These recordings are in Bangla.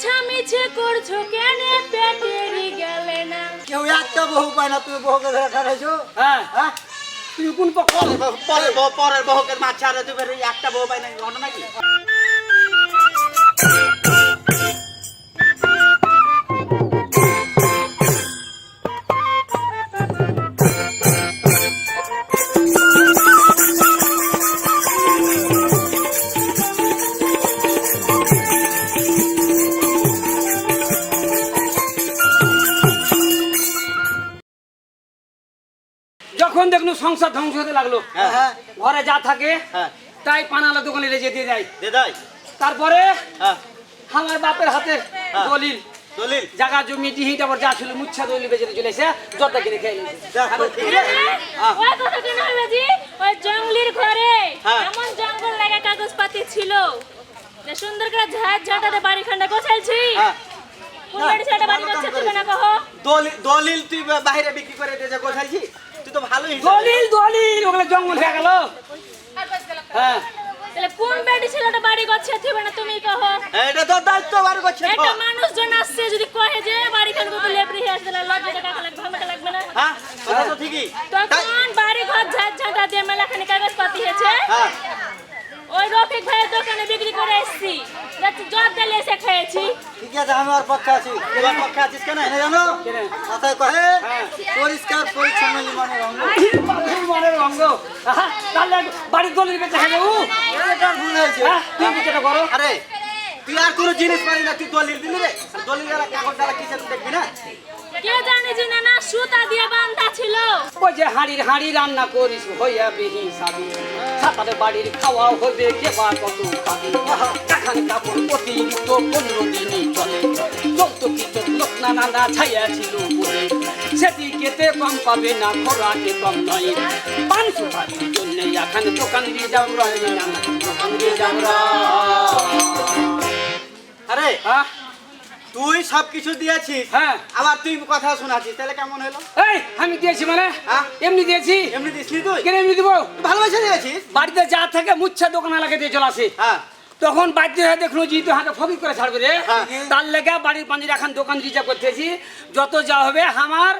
মিছা মিছে করছ কেন? পেটেরই গেলে না। কেউ একটা বহু পায় না তুমি বহুকে ধরে ঠাড়াইছো হ্যাঁ। হ্যাঁ? তুমি কোন পক্ষ? পরের বউ পরের বহুকের মাছ ছাড়া তুমি একটা বহু পায় না ঘটনা কি? সংসার ধ্বংস হতে লাগল। হ্যাঁ। ঘরে যা থাকে হ্যাঁ। তাই পানালা দোকানে রেজে দিয়ে দেয়। তারপরে হ্যাঁ। আমার বাপের হাতে। দলিল। দলিল। জায়গা জমি ডিহি টাবার যা ছিল মুচ্ছা দলিল বেঁচে চলে জর্দা কিনে খেয়ে নিয়েছে। দেখো ঠিক আছে। ওই কথা কেন হলো জি? ওই জঙ্গলির ঘরে। এমন জঙ্গল লাগা কাগজ পাতি ছিল। যে সুন্দর করে ঝাড় ঝাঁটাতে বাড়ি খান্ডা গোছাইছি কোন বাড়ি ছেড়ে বাড়ি ভালো কাম গোছাচ্ছি করেছিস। না কহো? দলিল দলিল তুই বাইরে বিক্রি করে দিয়ে যা গোছাইছি। তুই তো ভালোই দলিল দলিল ওগুলো জঙ্গল হয়ে গেল। হ্যাঁ। তাহলে কোন বাড়ি ছেলেটা বাড়ি গোছাতে হবে না তুমি কহো? এটা তো দায়িত্ব করছে একটা মানুষজন আসছে যদি কহে যে বাড়ি খান কত হয়ে আসলে লজ্জাটা টাকা লাগবে ভালো লাগবে না। হ্যাঁ কথা তো ঠিকই। তখন বাড়ি ঘর ঝাঁট ঝাঁটা দিয়ে মেলাখানি কাগজ পাতি হয়েছে। হ্যাঁ। ওই রফিক ভাইয়ের দোকানে বিক্রি করে এসছি। যাতে জব ডালে এসে খেয়েছি। ঠিক আছে আমি আর পক্ষে আছি। তোমার পক্ষে আছিস কেন? এনে জানো? কথায় কহে। পরিষ্কার পরিচ্ছন্ন জীবনের অঙ্গ। মনের অঙ্গ? আহা, তাহলে বাড়ির দলিল বেঁচে খাবে ও এটা ভুল হয়েছে। হ্যাঁ তুমি বিচারটা করো। আরে তুই আর কোনো জিনিস পারি না তুই দলিল দিলি রে। দলিল দ্বারা কাগজ দ্বারা কিসের দেখবি না? কে জানে যে না না সুতা দিয়ে বান্ধা ছিল। ওই যে হাঁড়ির হাঁড়ি রান্না করিস হইয়া বেহি সাবি সাতারে বাড়ির খাওয়া হবে। কেবা কত পাবি? কাখান কাপড় অতিরিক্ত পনেরো দিনই চলে। যত কিছু লোক না নানা ছাইয়া ছিল বলে সেদিকেতে কম পাবে না খোরাকে কম নয়। পাঁচশো টাকার জন্য এখানে দোকান দিয়ে যাও রয় দোকান দিয়ে যাও আরে হ্যাঁ তুই সব কিছু দিয়েছিস হ্যাঁ। আবার তুই কথা শোনাছিস তাহলে কেমন হলো? এই আমি দিয়েছি মানে? হ্যাঁ? এমনি দিয়েছি? এমনি দিসনি তুই? কেন এমনি দিব? ভালোবাসা দিয়েছিস? বাড়িতে যা থাকে মুচ্ছা দোকান এলাকা দিয়ে চলে আসে। হ্যাঁ। তখন বাধ্য হয়ে দেখল যে তো হাতে ফকির করে ছাড়বে রে। হ্যাঁ। তার লেগে বাড়ির পাঞ্জির এখন দোকান রিজার্ভ করতেছি যত যা হবে আমার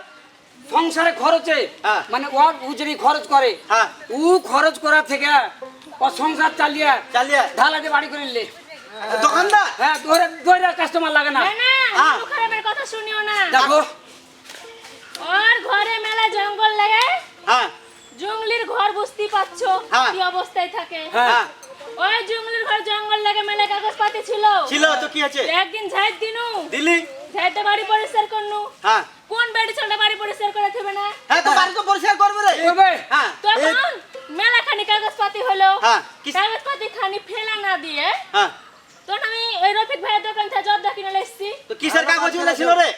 সংসারে খরচে হ্যাঁ। মানে ওর ও যদি খরচ করে হ্যাঁ। ও খরচ করার থেকে ও সংসার চালিয়ে চালিয়ে। ঢালাতে বাড়ি করে নিলে। দোকানদার? হ্যাঁ ধরে ধরে কাস্টমার লাগে না। না না। মুখ খারাপের কথা শুনিও না। দেখো। ওর ঘরে মেলা জঙ্গল লাগে জঙ্গলির ঘর বুঝতেই পাচ্ছো। কি অবস্থায় থাকে। ওই জঙ্গলির ঘর জঙ্গল লাগে মেলা কাগজ পাতি ছিল। ছিল তো কি আছে? একদিন ঝাইট দিনু। দিলি? ঝাইটে বাড়ি পরিষ্কার করনু। হ্যাঁ। কোন বাড়ি ছেলেটা বাড়ি পরিষ্কার করে থাকবে না? হ্যাঁ তো বাড়ি তো পরিষ্কার করবে রে। করবে। হ্যাঁ। তখন মেলা খানি কাগজ পাতি হলো। হ্যাঁ, কি- খানি ফেলা না দিয়ে হ্যাঁ। তখন আমি ওই রফিক ভাইয়ের দোকান থেকে জর্দা কিনে এসেছি। তো কিসের কাগজ ছিল রে?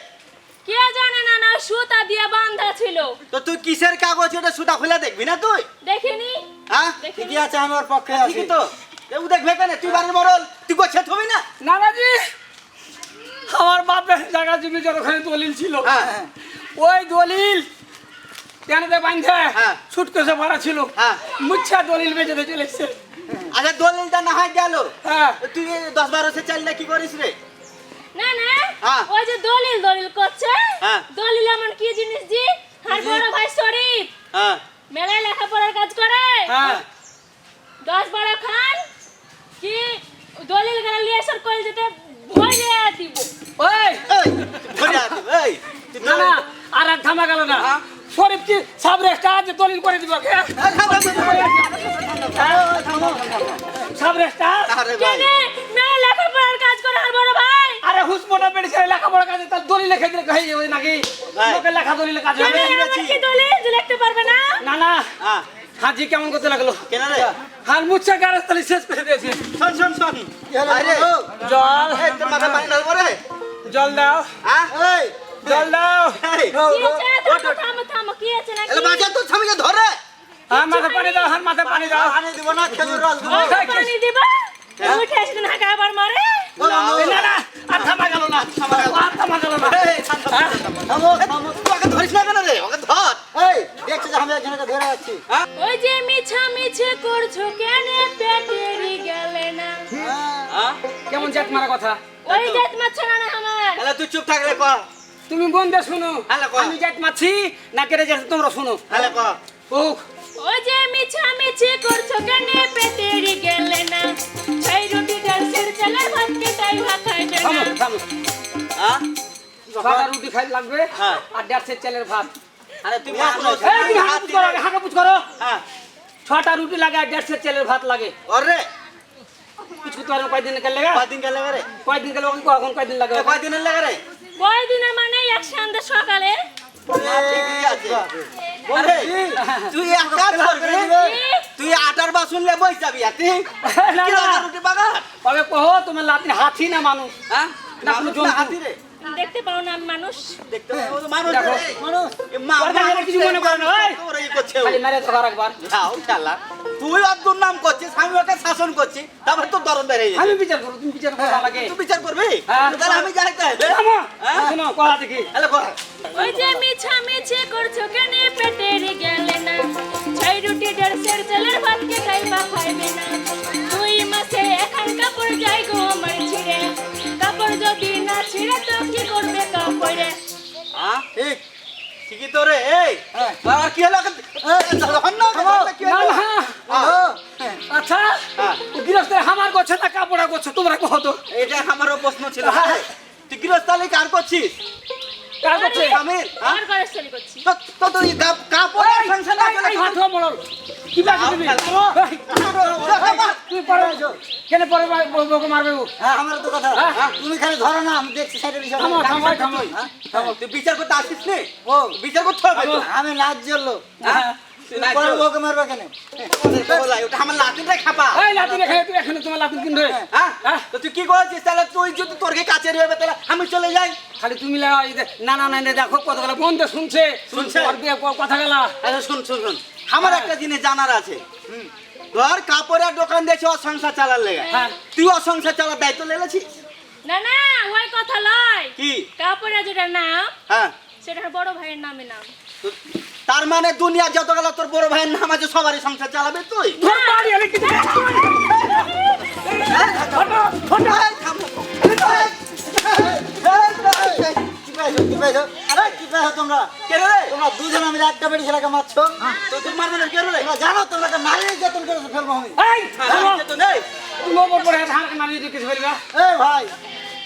কে জানে না না সুতা দিয়ে বাঁধা ছিল। তো তুই কিসের কাগজ এটা সুতা খুলে দেখবি না তুই? দেখিনি। হ্যাঁ? ঠিকই আছে আমি আর পক্ষে আছি। তো। কেউ দেখবে কেন? তুই বাড়ির মরল তুই গোছে থবি না? নানাজি আমার বাপের জায়গা জমি যতখানি দলিল ছিল। হ্যাঁ। ওই দলিল কেনতে বাঁধে হ্যাঁ। সুটকেসে ভরা ছিল। হ্যাঁ। মুচ্ছা দলিল বেঁচে চলে এসছে। আচ্ছা দলিলটা না হয় গেল। হ্যাঁ। তুই দশ বারো সে চাইলে কি করিস রে? না না। হ্যাঁ। ওই যে দলিল দলিল করছে। হ্যাঁ। দলিল এমন কি জিনিস জি? আর বড় ভাই শরীফ। হ্যাঁ। মেলায় লেখাপড়ার কাজ করে। হ্যাঁ। দশ বারো খান। কি? দলিল গেলে লিয়েসর করে দিতে ভরে দিব। ওই! তুই না না আর আর থামা গেল না। শরীফ কি সাব রেস্টা আছে দলিল করে দিব কে এই, থাম, থাম, থাম, থাম। সাব রেস্টা কেনে মেলায় লেখাপড়ার কাজ করে আর বড় ভাই? আরে হুস মোটা পেড়ছে লেখাপড়া কাজে তার দলিল লিখে দিলে হয়ে যাবে নাকি। লোকের লেখা দলিল কাজ হবে। কি দলিল? যে লিখতে পারবে না? না না। হ্যাঁ। হাজি কেমন করতে লাগল? কেন রে? হাল মুচ্ছা তালি শেষ করে দিয়েছে। শোন শোন শোন। কি আরে। জল। তোর মাথা পানি ঢালবো রে। জল দাও। হ্যাঁ এই। জল দাও। আছে আছে এলে বাজা তোর স্বামীকে ধরে। হ্যাঁ মাথা পানি দাও হাত মাথা পানি দাও। পানি দিব না খেজুর রস তো পানি দিবা? উঠে এসে হাঁকা আবার মারে? না না আর থামা গেল না আর থামা গেল না। হ্যাঁ? থামো থামো। ওকে ধরিস না কেন রে? ওকে ধর। এই। দেখছ যে আমি একজনকে ধরে যাচ্ছি ওই যে মিছা মিছে করছ কেন? পেটেরই গেলে না। হ্যাঁ। হ্যাঁ কেমন জ্যাট মারা কথা? ওই জাত মাছ না না আমার। তাহলে তুই চুপ থাকলে ক তুমি বন্ধে শুনো। আমি যাইতে মাছি না কেটে যাচ্ছে তোমরা শুনো। ক ও। ওই যে মিছা মিছি করছ কেন পেটেরি গেলে না? ছাই রুটি ডালসের চালের ভাত কে তাই ভাত না থামো হ্যাঁ সাদা রুটি খাই লাগবে হ্যাঁ। আর দেড়শের চালের ভাত। আরে তুমি পুচ করো হাঁকা পুচ করো হ্যাঁ। ছটা রুটি লাগে আর দেড়শের চালের ভাত লাগে। ওরে কিছু তো আর কয়দিন গেলে কয়দিন গেলে রে? কয়দিন গেলে কখন কয়দিন লাগে? এ কয়দিনের লাগে রে? কয় দিনের মানে এক সন্ধ্যে সকালে? তুই এক কাজ করবি তুই আটার বাসন লে বই যাবি কি রুটি বাগান? কহো তোমার লাতিন হাতি না মানুষ? হ্যাঁ? না, হাতি রে। দেখতে পাও না আমি মানুষ দেখতে পাবো তো মানুষ দেখো। রে। এ মা- ওর কাছে মানুষ কিছু মনে করো না, মানুষ ওই। করছে খালি মেরে ধর একবার যাও শালা। তুই অব্দুর নাম করছিস আমি ওকে শাসন করছি তারপরে তোর দরদ বেড়ে আমি বিচার করব তুমি বিচার করো লাগে তুই বিচার করবি হ্যাঁ। তাহলে আমি যাই থামো। হ্যাঁ? শোনো কথা দেখি তাহলে কর ওই যে মিছা মিছি করছ কেন পেটেরি গেলে কাপড়ে হ্যাঁ ঠিক ঠিকই তো রে এই। হ্যাঁ। আর কি হলো? আচ্ছা হ্যাঁ। ও গৃহস্থের হামার করছে না কাপড়া করছে তোমরা কহ তো। এটা আমারও প্রশ্ন ছিল হ্যাঁ। তুই গৃহস্থালি কার করছিস? কার করছে আমির আমার ঘরে তো তো তুই কাপড় সংসার না কি বাকি তুমি? পরে কেন পরে বউকে মারবে? হ্যাঁ আমার তো কথা। হ্যাঁ। তুমি খালি ধরো না আমি দেখছি সাইডের বিষয় থামো, থামো, থামো। তুই বিচার করতে আসিস নে? ও বিচার করতে হবে আমি নাচ জ্বললো হ্যাঁ? হ্যাঁ। হ্যাঁ? আমি চলে যাই। খালি তুমি না না দেখো কত গেলা বন্ধু শুনছে। শুনছে? ওর কথা গেলা। শুন শুন শুন। আমার একটা জিনিস জানার আছে। ধর কাপড়ের দোকান দিয়েছে ও সংসার চালার লেগে। হ্যাঁ। তুই ও সংসার চালার দায়িত্ব লেলেছিস না না ওই কথা লয়। কি? কাপড়ে যেটা নাম হ্যাঁ। সেটা বড় ভাইয়ের নামে নাম। তার মানে দুনিয়া যত গেল তোর বড় ভাইয়ের নাম আছে সবারই সংসার চালাবে তুই? কি হ্যাঁ। কি কি কি কে কে। হ্যাঁ, নেই তুমি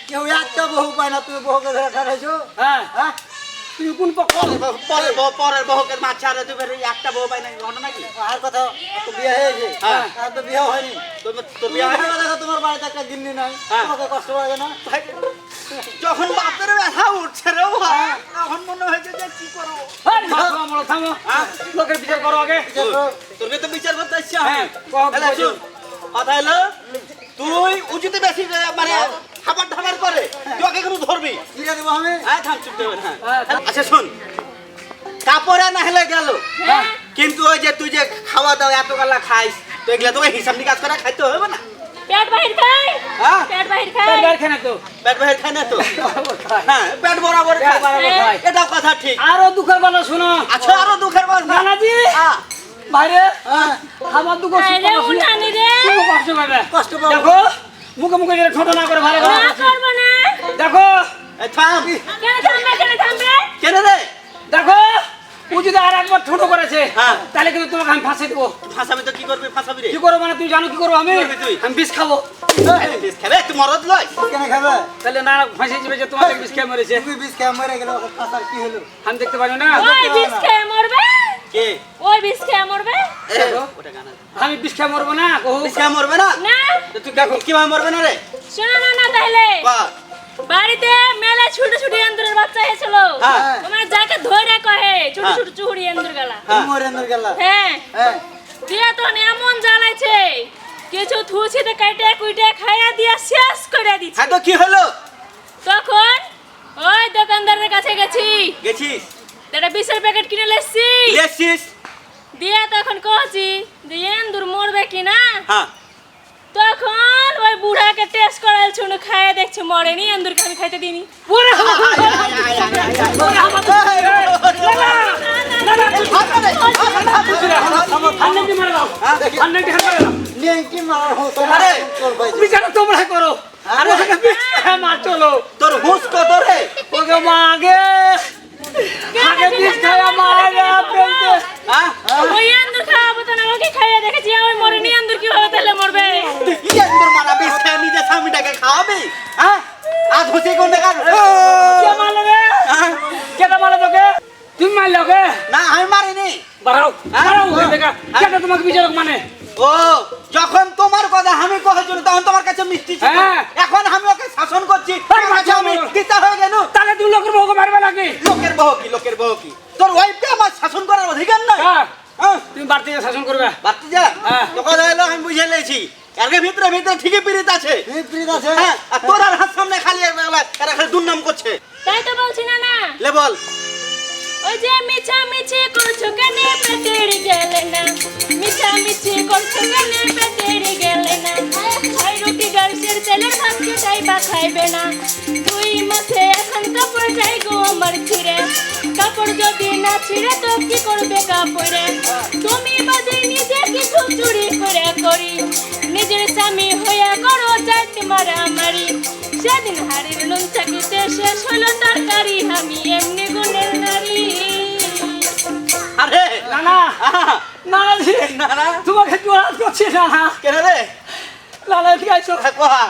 কেউ একটা বহু পায় না তুমি বহুকে ধরে ঠাড়াইছো হ্যাঁ। হ্যাঁ? তুমি কোন পরের বউ পরের বহুকে মাছ ছাড়া দেবে রে, একটা বউ পাই না ঘটনা কি? আর কথা তো বিয়ে হয়েছে হ্যাঁ। আর তো বিয়ে হয়নি। তোর তোর বিয়ে হয় দেখো তোমার বাড়িতে একটা গিন্নি নাই। হ্যাঁ। তোমাকে কষ্ট লাগে না? যখন বাপের ব্যথা উঠছে রে ভাই তখন মনে হয়েছে যে কি করব? থামো, থামো। হ্যাঁ? লোকের বিচার করো আগে। তোকে তো বিচার করতে আসছি হ্যাঁ, কথা হলো তুই উঁচুতে বেশি মানে খাবার ধাবার করে। ধরবি। কিনে দেবো আমি হ্যাঁ থাম চুপ হ্যাঁ। হ্যাঁ, আচ্ছা শুন। কাপড়ে না হেলে গেল। হ্যাঁ। কিন্তু ওই যে তুই যে খাওয়া দাওয়া এত গালা খাইস তো এগুলা তোকে হিসাব নিকাশ করে খাইতে হবে না? পেট বাহির খাই। হ্যাঁ? পেট বাহির পেট খাই বাইর তো? পেট বাহির খাই না তো? বরাবর হ্যাঁ পেট বরাবর। এটা কথা ঠিক। আরও দুঃখের কথা শোনো। আচ্ছা আরও দুঃখের কথা। নানাজি! হ্যাঁ। বাইরে। হ্যাঁ। আমার দুঃখ কষ্ট পাবে কষ্ট পাবো। দেখো মুখে মুখে যেটা ছোট না করে ভালো করে না করব না। দেখো। এই থাম। কেন থামবে কেন থামবে? কেন রে? দেখো ও যদি আর একবার ছোট করেছে হ্যাঁ। তাহলে কিন্তু তোমাকে আমি ফাঁসে দেবো। ফাঁসাবি তো কি করবি ফাঁসাবি রে? কি করব মানে তুই জানো কি করব আমি? তুই? আমি বিষ খাব। বিষ খাবে? তুই মরদ লয় কেনে খাবে? তাহলে না ফাঁসে যাবে যে তোমাকে বিষ খেয়ে মরেছে। তুমি বিষ খেয়ে মরে গেলে ফাঁসার কি হলো? আমি দেখতে পারি না। ওই বিষ খেয়ে মরবে? কে? ওই বিষ খেয়ে মরবে। ওটা গানা আমি বিষ মরবো না? কহু বিষ মরবে না? না। তুই দেখো কীভাবে মরবে না রে? শোনো না না তাহলে। বাড়িতে মেলা ছোট ছোট এন্দুরের বাচ্চা হয়েছিল। হ্যাঁ। তোমার যাকে ধরে কহে ছোট। ছোট চুহুড়ি এন্দুর গেলা। হ্যাঁ। মরেন্দ্র গেলা। হ্যাঁ। হ্যাঁ। দিয়ে তো এমন জ্বালাইছে কিছু থুছিতে কেটে কুইটে খাইয়া দিয়া শেষ করে হ্যাঁ তো কি হলো? তখন ওই দোকানদারের কাছে গেছি। গেছিস? একটা বিশের প্যাকেট কিনে লেসছি। লেছিস দিয়ে তখন কহছি যে এন্দুর মরবে কি না হ্যাঁ তখন ওই বুড়াকে টেস্ট করাল শুনে খাইয়ে দেখছি মরেনি এন্দুরকে আমি খাইতে তোমরা করো আরে। মা চলো তোর হুঁশ কত রে ওকে মা আগে আগে বিষ খাওয়া মা আগে ফেলতে হ্যাঁ ওই আন্দুর খাওয়াবো তো আমাকে খাইয়ে দেখেছি আমি মরিনি আন্দুর কীভাবে তাহলে মরবে? কি একদম মারাবি? সে নিজে স্বামীটাকে খাওয়াবি? হ্যাঁ? আজ হুঁচি কোন দেখা কে মারলো রে? কেটা মারলো তোকে? তুমি মারলে ওকে? না আমি মারিনি। বাড়াও হ্যাঁ? বাড়াও কেটা তোমাকে বিচারক মানে? ও যখন তোমার কথা আমি কহেছিল তখন তোমার কাছে মিষ্টি ছিল। হ্যাঁ। এখন আমি ওকে শাসন করছি। হ্যাঁ, আমি কিতা হয়ে গেল তাহলে তুমি লোকের বউকে মারবে নাকি? লোকের বউ কি লোকের বউ কি? তোর ওয়াইফকে আমার শাসন করার অধিকার হ্যাঁ হ্যাঁ বাড়তি শাসন করবে। বাড়তে যা হ্যাঁ। তোকে হলো আমি বুঝে লেছি এর ভিতরে ভিতরে ঠিকই পিরিত আছে। বিপরীত আছে। হ্যাঁ আর তোর আর হাত সামনে খালি এরা খালি দুর্নাম করছে। তাই তো বলছি না না লে বল। ওই যে মিছা মিছি করছ কেন পেটের গেলে না। মিছা মিছি করছ কেন পেটের গেলে না। ছয় রুটি ডালসের তেলের ভাত খেটাই বা খাইবে না। দুই মাসে এখন কাপড় যাই গো আমার ছিঁড়ে। কাপড় যদি না ছিঁড়ে তো কি করবে কাপড়ে? তুমি বাদে নিজে কিছু চুরি করে করি। নিজের স্বামী হইয়া করো চারটি মারামারি। সেদিন হাড়ির নুন চাকিতে শেষ হলো তরকারি আমি এমনি গুণের নারী। আরে না না আহা, না জি না না তোমাকে জোরাত করছি না কেন রে? লালা ঠিক আছে কোহা?